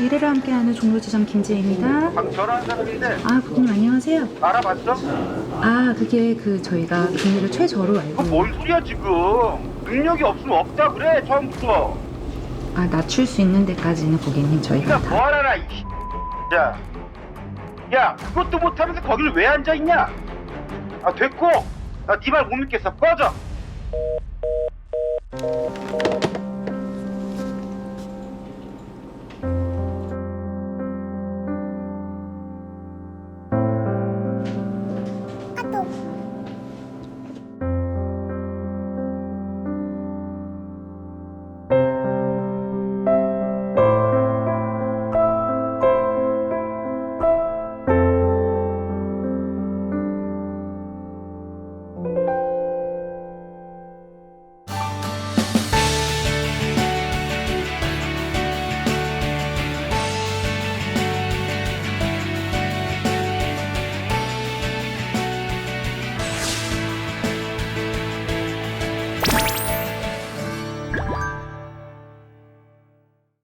미래를 함께하는 종로지점 김지혜입니다. 방금 전화한 사람인데. 아, 고객님 안녕하세요. 알아봤어? 아, 그게 그 저희가 금리를 최저로 알고 그뭔 소리야 지금? 능력이 없으면 없다 그래 처음부터. 아, 낮출 수 있는 데까지는 고객님 저희가 네가 다 뭐하라나 이 야, 야 그것도 못하면서 거기를 왜 앉아 있냐? 아 됐고. 나 네 말 못 믿겠어. 꺼져.